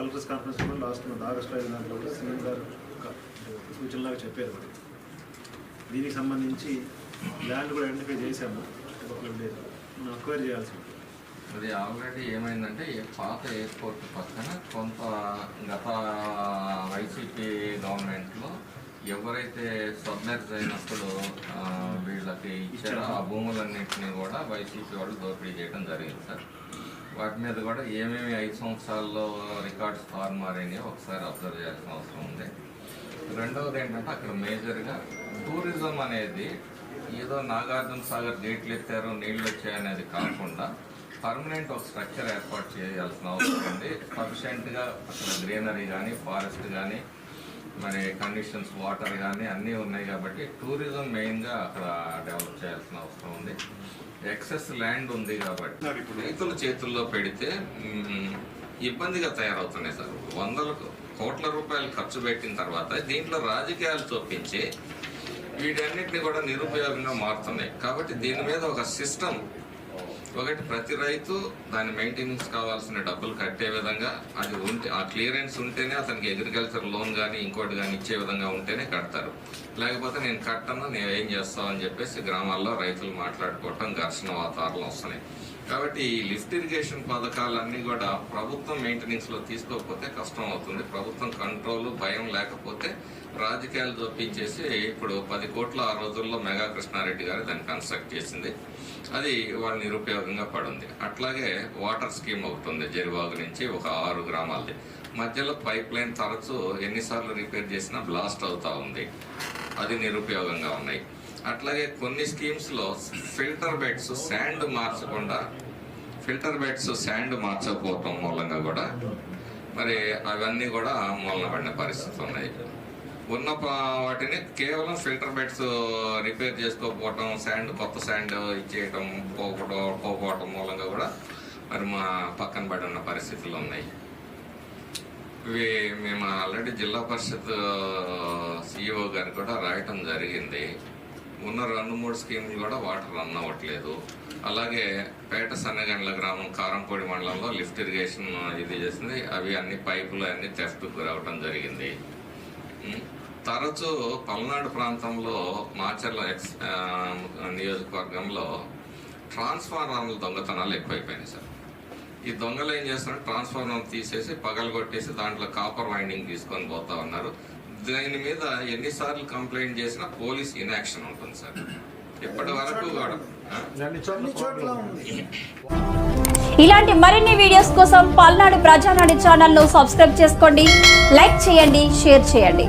రాస్తున్న ఆగస్టు ఐదు దాంట్లో కూడా సీఎం గారు ఒక సూచనలాగా చెప్పారు మరి. దీనికి సంబంధించి ల్యాండ్ కూడా ఐడెంటిఫై చేశాము. మనం అక్వైర్ చేయాల్సి ఉంటుంది. అది ఆల్రెడీ ఏమైందంటే పాత ఎయిర్పోర్ట్ పక్కన కొంత గత వైసీపీ గవర్నమెంట్లో ఎవరైతే సబ్మెర్జ్ అయినప్పుడు వీళ్ళకి ఇచ్చారో ఆ భూములన్నింటినీ కూడా వైసీపీ వాళ్ళు దోపిడీ చేయడం జరిగింది సార్. వాటి మీద కూడా ఏమేమి ఐదు సంవత్సరాల్లో రికార్డ్స్ ఫార్మారైనాయో ఒకసారి అబ్జర్వ్ చేయాల్సిన అవసరం ఉంది. రెండవది ఏంటంటే అక్కడ మేజర్గా టూరిజం అనేది ఏదో నాగార్జున సాగర్ గేట్లు ఎత్తారు నీళ్ళు వచ్చాయనేది కాకుండా పర్మనెంట్ ఒక స్ట్రక్చర్ ఏర్పాటు చేయాల్సిన అవసరం ఉంది. సఫిషియెంట్గా అక్కడ గ్రీనరీ కానీ ఫారెస్ట్ కానీ మరి కండిషన్స్ వాటర్ కానీ అన్నీ ఉన్నాయి కాబట్టి టూరిజం మెయిన్గా అక్కడ డెవలప్ చేయాల్సిన అవసరం ఉంది. ఎక్సెస్ ల్యాండ్ ఉంది కాబట్టి రైతుల చేతుల్లో పెడితే ఇబ్బందిగా తయారవుతున్నాయి సార్. వందల కోట్ల రూపాయలు ఖర్చు పెట్టిన తర్వాత దీంట్లో రాజకీయాలు చూపించి వీటన్నిటిని కూడా నిరుపయోగంగా మారుతున్నాయి. కాబట్టి దీని మీద ఒక సిస్టమ్ ఒకటి ప్రతి రైతు దాని మెయింటెనెన్స్ కావాల్సిన డబ్బులు కట్టే విధంగా అది ఉంటే ఆ క్లియరెన్స్ ఉంటేనే అతనికి అగ్రికల్చర్ లోన్ కానీ ఇంకోటి కానీ ఇచ్చే విధంగా ఉంటేనే కడతారు. లేకపోతే నేను కట్టను నేను ఏం చేస్తావు అని చెప్పేసి గ్రామాల్లో రైతులు మాట్లాడుకోవటం ఘర్షణ వాతావరణం వస్తున్నాయి. కాబట్టి ఈ లిఫ్ట్ ఇరిగేషన్ పథకాలన్నీ కూడా ప్రభుత్వం మెయింటెనెన్స్లో తీసుకోకపోతే కష్టం అవుతుంది. ప్రభుత్వం కంట్రోల్ భయం లేకపోతే రాజకీయాలు చూపించేసి ఇప్పుడు పది కోట్ల ఆ రోజుల్లో మెగా కృష్ణారెడ్డి గారు దాన్ని కన్స్ట్రక్ట్ చేసింది. అది వాళ్ళ ఉపయోగంగా పడుంది. అట్లాగే వాటర్ స్కీమ్ ఒకటి ఉంది జరిబాగు నుంచి ఒక ఆరు గ్రామాలది. మధ్యలో పైప్ లైన్ తరచు ఎన్నిసార్లు రిపేర్ చేసినా బ్లాస్ట్ అవుతా ఉంది. అది నిరుపయోగంగా ఉన్నాయి. అట్లాగే కొన్ని స్కీమ్స్లో ఫిల్టర్ బెడ్స్ శాండ్ మార్చకుండా ఫిల్టర్ బెడ్స్ శాండ్ మార్చకపోవటం మూలంగా కూడా మరి అవన్నీ కూడా మూలన పడిన పరిస్థితులు ఉన్నాయి. ఉన్న వాటిని కేవలం ఫిల్టర్ బెడ్స్ రిపేర్ చేసుకోకపోవటం శాండ్ కొత్త శాండ్ ఇచ్చేయటం పోకపోవడం పోకపోవటం మూలంగా కూడా మరి మా పక్కన పడి ఉన్న పరిస్థితులు ఉన్నాయి. ఇవి మేము ఆల్రెడీ జిల్లా పరిషత్ సిఇఓ గారికి కూడా రాయటం జరిగింది. ఉన్న రెండు మూడు స్కీములు కూడా వాటర్ రన్ అవ్వట్లేదు. అలాగే పేట సన్నగండ్ల గ్రామం కారంపూడి మండలంలో లిఫ్ట్ ఇరిగేషన్ ఇది చేసింది. అవి అన్ని పైపులు అన్ని థెఫ్ట్ రావటం జరిగింది. తరచూ పల్నాడు ప్రాంతంలో మాచర్ల ఎక్స్ నియోజకవర్గంలో ట్రాన్స్ఫార్మర్ల దొంగతనాలు ఎక్కువైపోయినాయి సార్. ఈ దొంగలు ఏం చేస్తున్నారు? ట్రాన్స్ఫార్మర్ తీసేసి పగలు కొట్టేసి దాంట్లో కాపర్ వైండింగ్ తీసుకొని పోతా ఉన్నారు. దీని మీద ఎన్నిసార్లు కంప్లైంట్ చేసినా పోలీస్ ఇన్యాక్షన్ ఉంటుంది సార్. ఇప్పటి వరకు ఇలాంటి మరిన్ని వీడియోస్ కోసం పల్నాడు ప్రజానాడు ఛానల్ను సబ్స్క్రైబ్ చేసుకోండి లైక్ చేయండి షేర్ చేయండి.